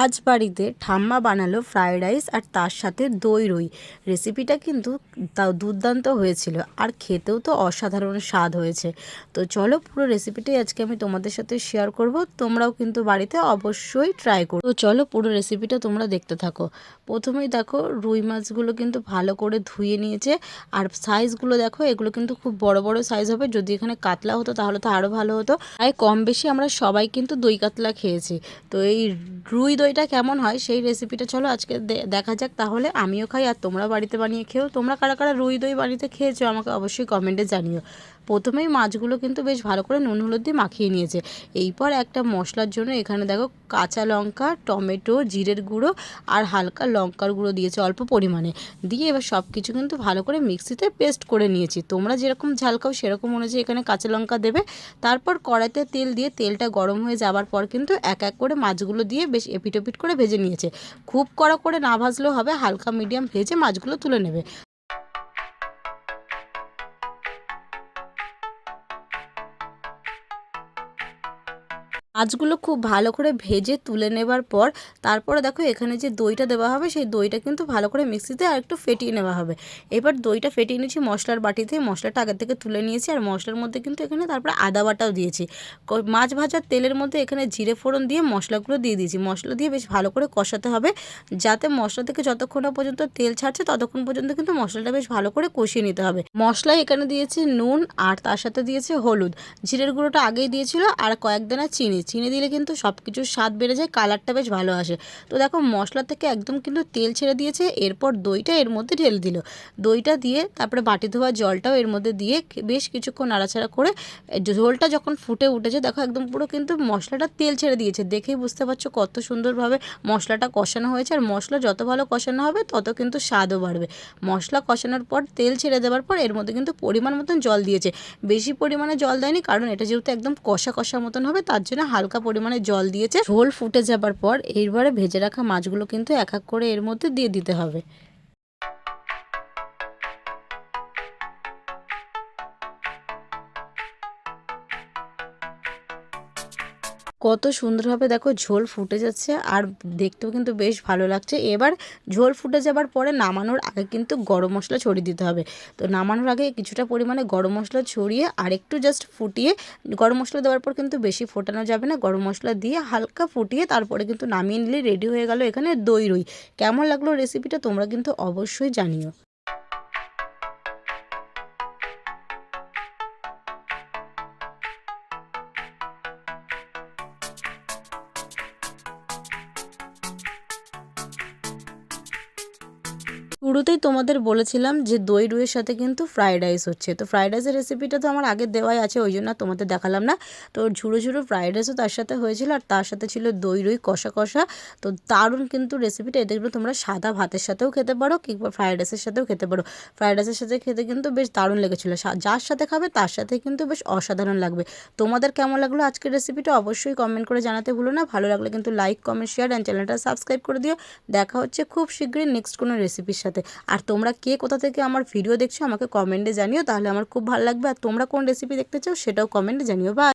আজ বাড়িতে ঠাম্মা বানালো ফ্রায়েড রাইস আর তার সাথে দই রুই। রেসিপিটা কিন্তু দুর্দান্ত হয়েছিল আর খেতেও তো অসাধারণ স্বাদ হয়েছে। তো চলো পুরো রেসিপিটাই আজকে আমি তোমাদের সাথে শেয়ার করব, তোমরাও কিন্তু বাড়িতে অবশ্যই ট্রাই করো। তো চলো পুরো রেসিপিটা তোমরা দেখতে থাকো। প্রথমেই দেখো রুই মাছগুলো কিন্তু ভালো করে ধুয়ে নিয়েছে আর সাইজগুলো দেখো, এগুলো কিন্তু খুব বড় বড় সাইজ হবে। যদি এখানে কাতলা হতো তাহলে তো আরও ভালো হতো। তাই কম বেশি আমরা সবাই কিন্তু দই কাতলা খেয়েছি। তো এই রুই দইটা কেমন হয় সেই রেসিপিটা চলো আজকে দেখা যাক তাহলে। আমিও খাই আর তোমরা বাড়িতে বানিয়ে খেও। তোমরা কারা কারা রুই দই বাড়িতে খেয়েছো আমাকে অবশ্যই কমেন্টে জানিও। প্রথমেই মাছগুলো কিন্তু বেশ ভালো করে নুন, হলুদ দিয়ে মাখিয়ে নিয়েছে। এইপর একটা মশলার জন্য এখানে দেখো কাঁচা লঙ্কা, টমেটো, জিরের গুঁড়ো আর হালকা লঙ্কার গুঁড়ো দিয়েছে অল্প পরিমাণে। দিয়ে এবার সব কিছু কিন্তু ভালো করে মিক্সিতে পেস্ট করে নিয়েছি। তোমরা যেরকম ঝাল খাও সেরকম অনুযায়ী এখানে কাঁচা লঙ্কা দেবে। তারপর কড়াইতে তেল দিয়ে তেলটা গরম হয়ে যাবার পর কিন্তু এক এক করে মাছগুলো দিয়ে বেশ এপিটোপিট করে ভেজে নিয়েছে। খুব কড়া করে না ভাজলেও হবে, হালকা, মিডিয়াম ভেজে মাছগুলো তুলে নেবে। মাছগুলো খুব ভালো করে ভেজে তুলে নেবার পর তারপরে দেখো এখানে যে দইটা দেওয়া হবে, সেই দইটা কিন্তু ভালো করে মিক্সিতে আর একটু ফেটিয়ে নেওয়া হবে। এবার দইটা ফেটিয়ে নিয়েছি মশলার বাটিতে, মশলাটা আগে থেকে তুলে নিয়েছি আর মশলার মধ্যে কিন্তু এখানে তারপরে আদা বাটাও দিয়েছি। মাছ ভাজার তেলের মধ্যে এখানে জিরে ফোড়ন দিয়ে মশলাগুলো দিয়ে দিয়েছি। মশলা দিয়ে বেশ ভালো করে কষাতে হবে যাতে মশলা থেকে যতক্ষণ না পর্যন্ত তেল ছাড়ছে ততক্ষণ পর্যন্ত কিন্তু মশলাটা বেশ ভালো করে কষিয়ে নিতে হবে। মশলা এখানে দিয়েছি নুন আর তার সাথে দিয়েছে হলুদ। জিরের গুঁড়োটা আগেই দিয়েছিল আর কয়েক দানা চিনি। চিনি দিলে কিন্তু সব কিছুর স্বাদ বেড়ে যায়, কালারটা বেশ ভালো আসে। তো দেখো মশলা থেকে একদম কিন্তু তেল ছেড়ে দিয়েছে, এরপর দইটা এর মধ্যে ঢেলে দিল। দইটা দিয়ে তারপরে বাটি ধোয়া জলটাও এর মধ্যে দিয়ে বেশ কিছুক্ষণ নাড়াচাড়া করে ঝোলটা যখন ফুটে উঠেছে, দেখো একদম পুরো কিন্তু মশলাটা তেল ছেড়ে দিয়েছে। দেখেই বুঝতে পারছ কত সুন্দরভাবে মশলাটা কষানো হয়েছে, আর মশলা যত ভালো কষানো হবে, তত কিন্তু স্বাদও বাড়বে। মশলা কষানোর পর তেল ছেড়ে দেওয়ার পর এর মধ্যে কিন্তু পরিমাণ মতন জল দিয়েছে। বেশি পরিমাণে জল দেয়নি, কারণ এটা যেহেতু একদম কষা কষা মতন হবে, তার জন্য হালকা পরিমাণে জল দিয়েছে। ঝোল ফুটে যাবার পর এইবারে ভেজে রাখা মাছগুলো কিন্তু এক এক করে এর মধ্যে দিয়ে দিতে হবে। কত সুন্দরভাবে দেখো ঝোল ফুটে যাচ্ছে আর দেখতেও কিন্তু বেশ ভালো লাগছে। এবার ঝোল ফুটে যাবার পরে নামানোর আগে কিন্তু গরম মশলা ছড়িয়ে দিতে হবে। তো নামানোর আগে কিছুটা পরিমাণে গরম মশলা ছড়িয়ে আর একটু জাস্ট ফুটিয়ে গরম মশলা দেওয়ার পর কিন্তু বেশি ফোটানো যাবে না। গরম মশলা দিয়ে হালকা ফুটিয়ে তারপরে কিন্তু নামিয়ে নিলে রেডি হয়ে গেল এখানে দই রুই। কেমন লাগল রেসিপিটা তোমরা কিন্তু অবশ্যই জানিও। শুরুতেই তোমাদের বলেছিলাম যে দই রুইয়ের সাথে কিন্তু ফ্রাইড রাইস হচ্ছে। তো ফ্রাইড রাইসের রেসিপিটা তো আমার আগে দেওয়াই আছে, ওই জন্য তোমাদের দেখালাম না। তো ঝুড়ো ঝুড়ো ফ্রাইড রাইসও তার সাথে হয়েছিল আর তার সাথে ছিল দই রুই কষা কষা। তো দারুণ কিন্তু রেসিপিটা এটা কিন্তু তোমরা সাদা ভাতের সাথেও খেতে পারো কিংবা ফ্রাইড রাইসের সাথেও খেতে পারো। ফ্রাইড রাইসের সাথে খেতে কিন্তু বেশ দারুণ লেগেছিলো। যার সাথে খাবে তার সাথে কিন্তু বেশ অসাধারণ লাগবে। তোমাদের কেমন লাগল আজকের রেসিপিটা অবশ্যই কমেন্ট করে জানাতে ভুলো না। ভালো লাগলে কিন্তু লাইক কমেন্ট শেয়ার অ্যান্ড চ্যানেলটা সাবস্ক্রাইব করে দিও। দেখা হচ্ছে খুব শীঘ্রই নেক্সট কোনো রেসিপির সাথে। আর তোমরা কে কোথা থেকে আমার ভিডিও দেখছ, আমাকে কমেন্টে জানিও, তাহলে আমার খুব ভালো লাগবে। আর তোমরা কোন রেসিপি দেখতে চাও, সেটাও কমেন্টে জানিও। বা